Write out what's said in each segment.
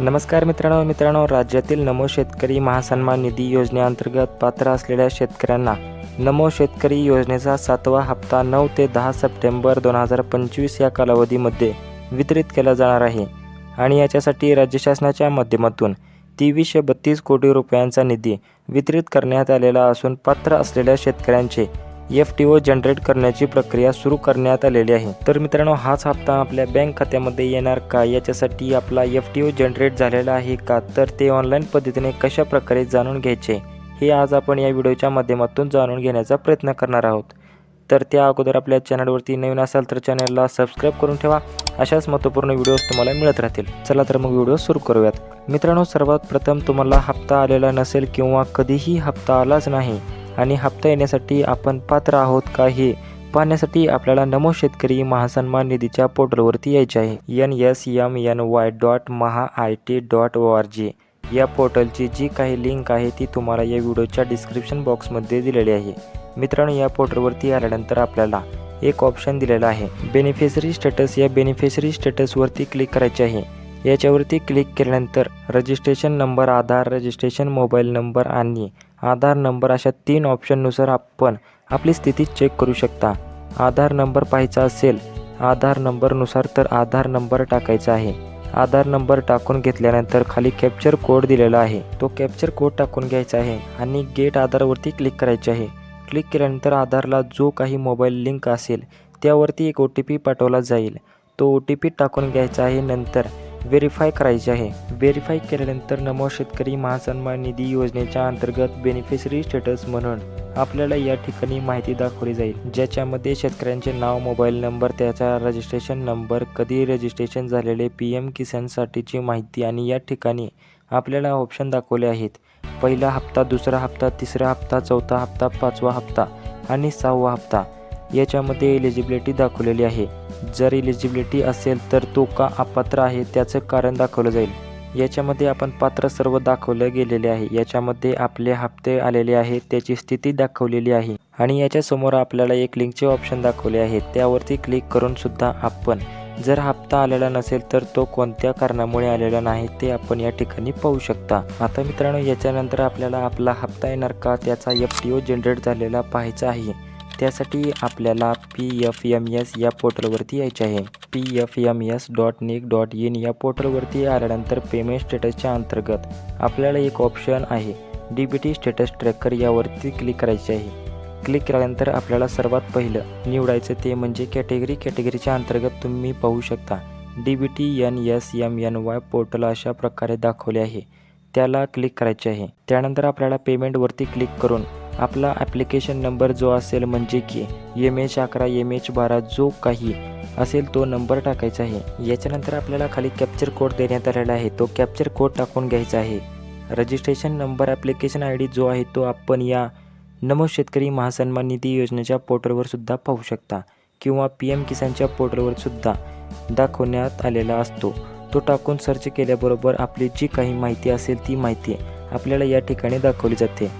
नमस्कार मित्रांनो मित्रांनो राज्यातील नमो शेतकरी महासन्मान निधी योजनेअंतर्गत पात्र असलेल्या शेतकऱ्यांना नमो शेतकरी योजनेचा सातवा हप्ता नऊ ते दहा सप्टेंबर दोन हजार पंचवीस या कालावधीमध्ये वितरित केला जाणार आहे. आणि याच्यासाठी राज्य शासनाच्या माध्यमातून तेवीसशे बत्तीस कोटी रुपयांचा निधी वितरित करण्यात आलेला असून पात्र असलेल्या शेतकऱ्यांचे एफ टी ओ जनरेट करण्याची प्रक्रिया सुरू करण्यात आलेली आहे. तर मित्रांनो हाच हप्ता आपल्या बँक खात्यामध्ये येणार का? याच्यासाठी आपला एफ टी ओ जनरेट झालेला आहे का? तर ते ऑनलाईन पद्धतीने कशा प्रकारे जाणून घ्यायचे? हे आज आपण या व्हिडिओच्या माध्यमातून जाणून घेण्याचा प्रयत्न करणार आहोत. तर त्या अगोदर आपल्या चॅनलवरती नवीन असाल तर चॅनलला सबस्क्राईब करून ठेवा. अशाच महत्त्वपूर्ण व्हिडिओज तुम्हाला मिळत राहतील. चला तर मग व्हिडिओ सुरू करूयात. मित्रांनो सर्वात प्रथम तुम्हाला हप्ता आलेला नसेल किंवा कधीही हप्ता आलाच नाही आणि हप्ता येण्यासाठी आपण पात्र आहोत का हे पाहण्यासाठी आपल्याला नमो शेतकरी महासन्मान निधीच्या पोर्टलवरती यायचे आहे. N S M N Y dot Maha I T dot O R G या पोर्टलची जी काही लिंक आहे ती तुम्हाला या व्हिडिओच्या डिस्क्रिप्शन बॉक्समध्ये दिलेली आहे. मित्रांनो या पोर्टलवरती आल्यानंतर आपल्याला एक ऑप्शन दिलेला आहे. बेनिफिशरी स्टेटस या बेनिफिशरी स्टेटसवरती क्लिक करायचे आहे. याच्यावरती क्लिक केल्यानंतर registration number Aadhaar registration mobile number आणि आधार नंबर अशा तीन ऑप्शननुसार आपण आपली स्थिती चेक करू शकता. आधार नंबर पाहायचा असेल आधार नंबरनुसार तर आधार नंबर टाकायचा आहे. आधार नंबर टाकून घेतल्यानंतर खाली कॅप्चर कोड दिलेला आहे. तो कॅप्चर कोड टाकून घ्यायचा आहे आणि गेट आधारवरती क्लिक करायचे आहे. क्लिक केल्यानंतर आधारला जो काही मोबाईल लिंक असेल त्यावरती एक ओ टी पी पाठवला जाईल. तो ओ टी पी टाकून घ्यायचा आहे. नंतर व्हेरीफाय करायचे आहे. व्हेरीफाय केल्यानंतर नमो शेतकरी महासन्मान निधी योजनेच्या अंतर्गत बेनिफिशरी स्टेटस म्हणून आपल्याला या ठिकाणी माहिती दाखवली जाईल. ज्याच्यामध्ये शेतकऱ्यांचे नाव मोबाईल नंबर त्याचा रजिस्ट्रेशन नंबर कधी रजिस्ट्रेशन झालेले पी एम किसानसाठीची माहिती आणि या ठिकाणी आपल्याला ऑप्शन दाखवले आहेत. पहिला हप्ता दुसरा हप्ता तिसरा हप्ता चौथा हप्ता पाचवा हप्ता आणि सहावा हप्ता याच्यामध्ये एलिजिबिलिटी दाखवलेली आहे. जर एलिजिबिलिटी असेल तर तो का अपात्र आहे त्याचं कारण दाखवलं जाईल. याच्यामध्ये आपण पात्र सर्व दाखवले गेलेले आहे. याच्यामध्ये आपले हप्ते आलेले आहेत त्याची स्थिती दाखवलेली आहे. आणि याच्या समोर आपल्याला एक लिंकचे ऑप्शन दाखवले आहे. त्यावरती क्लिक करून सुद्धा आपण जर हप्ता आलेला नसेल तर तो कोणत्या कारणामुळे आलेला नाही ते आपण या ठिकाणी पाहू शकता. आता मित्रांनो याच्यानंतर आपल्याला आपला हप्ता येणार का? त्याचा एफ टी ओ जनरेट झालेला पाहायचा आहे. त्यासाठी आपल्याला पी एफ एम एस या पोर्टलवरती यायचे आहे. P F M S dot nic dot in या पोर्टलवरती आल्यानंतर पेमेंट स्टेटसच्या अंतर्गत आपल्याला एक ऑप्शन आहे. D B T status tracker यावरती क्लिक करायचे आहे. क्लिक केल्यानंतर आपल्याला सर्वात पहिलं निवडायचं ते म्हणजे कॅटेगरी कॅटेगरीच्या अंतर्गत तुम्ही पाहू शकता. D B T N S M N Y portal अशा प्रकारे दाखवले आहे. त्याला क्लिक करायचे आहे. त्यानंतर आपल्याला पेमेंटवरती क्लिक करून आपला ॲप्लिकेशन नंबर जो असेल म्हणजे की एम एच अकरा एम एच बारा जो काही असेल तो नंबर टाकायचा आहे. याच्यानंतर आपल्याला खाली कॅप्चर कोड देण्यात आलेला आहे. तो कॅप्चर कोड टाकून घ्यायचा आहे. Registration number application I D जो आहे तो आपण या नमो शेतकरी महासन्मान निधी योजनेच्या पोर्टलवर सुद्धा पाहू शकता किंवा पी एम किसानच्या पोर्टलवर सुद्धा दाखवण्यात आलेला असतो. तो टाकून सर्च केल्याबरोबर आपली जी काही माहिती असेल ती माहिती आपल्याला या ठिकाणी दाखवली जाते.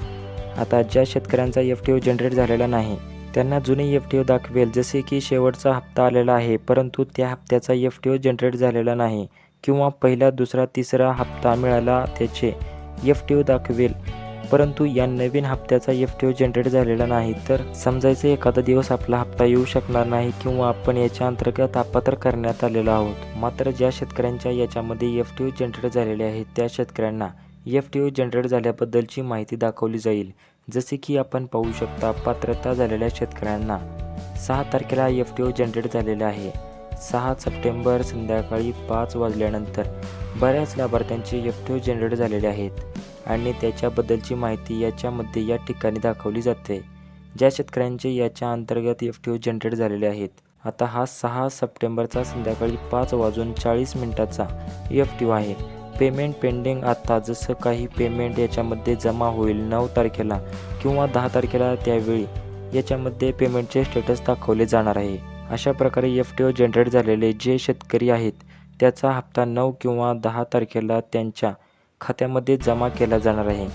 आता ज्या शेतकऱ्यांचा एफ टी ओ जनरेट झालेला नाही त्यांना जुने एफ टी ओ दाखवेल. जसे की शेवटचा हप्ता आलेला आहे परंतु त्या हप्त्याचा एफ टी ओ जनरेट झालेला नाही किंवा पहिला दुसरा तिसरा हप्ता मिळाला त्याचे एफ टी ओ दाखवेल. परंतु या नवीन हप्त्याचा एफ टी ओ जनरेट झालेला नाही तर समजायचं एखादा दिवस आपला हप्ता येऊ शकणार नाही किंवा आपण याच्या अंतर्गत अपात्र करण्यात आलेलो आहोत. मात्र ज्या शेतकऱ्यांच्या याच्यामध्ये एफ टी ओ जनरेट झालेले आहेत त्या शेतकऱ्यांना एफ टी ओ जनरेट झाल्याबद्दलची माहिती दाखवली जाईल. जसे की आपण पाहू शकता पात्रता झालेल्या शेतकऱ्यांना सहा तारखेला एफ टी ओ जनरेट झालेला आहे. सहा सप्टेंबर संध्याकाळी पाच वाजल्यानंतर बऱ्याच लाभार्थ्यांचे एफ टी ओ जनरेट झालेले आहेत आणि त्याच्याबद्दलची माहिती याच्यामध्ये या ठिकाणी दाखवली जाते ज्या शेतकऱ्यांचे याच्या अंतर्गत एफ टी ओ जनरेट झालेले आहेत. आता हा सहा सप्टेंबरचा संध्याकाळी पाच वाजून चाळीस मिनिटाचा एफ टी ओ आहे. पेमेंट पेंडिंग आता. जसं काही पेमेंट याच्यामध्ये जमा होईल नऊ तारखेला किंवा दहा तारखेला त्यावेळी याच्यामध्ये पेमेंटचे स्टेटस दाखवले जाणार आहे. अशा प्रकारे एफ टी ओ जनरेट झालेले जे शेतकरी आहेत त्याचा हप्ता नऊ किंवा दहा तारखेला त्यांच्या खात्यामध्ये जमा केला जाणार आहे.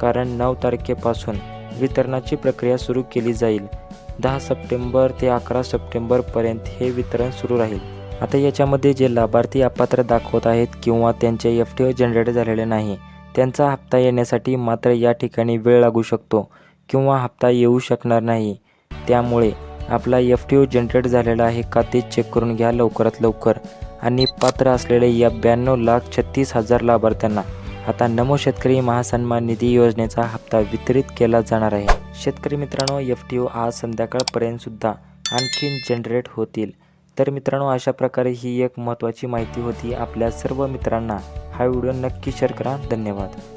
कारण नऊ तारखेपासून वितरणाची प्रक्रिया सुरू केली जाईल. दहा सप्टेंबर ते अकरा सप्टेंबरपर्यंत हे वितरण सुरू राहील. आता याच्यामध्ये जे लाभार्थी अपात्र दाखवत आहेत किंवा त्यांचे एफ टी ओ जनरेट झालेले नाही त्यांचा हप्ता येण्यासाठी मात्र या ठिकाणी वेळ लागू शकतो किंवा हप्ता येऊ शकणार नाही. त्यामुळे आपला एफ टी ओ जनरेट झालेला आहे का ते चेक करून घ्या लवकरात लवकर. आणि पात्र असलेले या ब्याण्णव लाख छत्तीस हजार लाभार्थ्यांना आता नमो शेतकरी महासन्मान निधी योजनेचा हप्ता वितरित केला जाणार आहे. शेतकरी मित्रांनो एफ टी ओ आज संध्याकाळपर्यंतसुद्धा आणखीन जनरेट होतील. तर मित्रांनो अशा प्रकारे ही एक महत्त्वाची माहिती होती आपल्या सर्व मित्रांना. हा व्हिडिओ नक्की शेअर करा. धन्यवाद.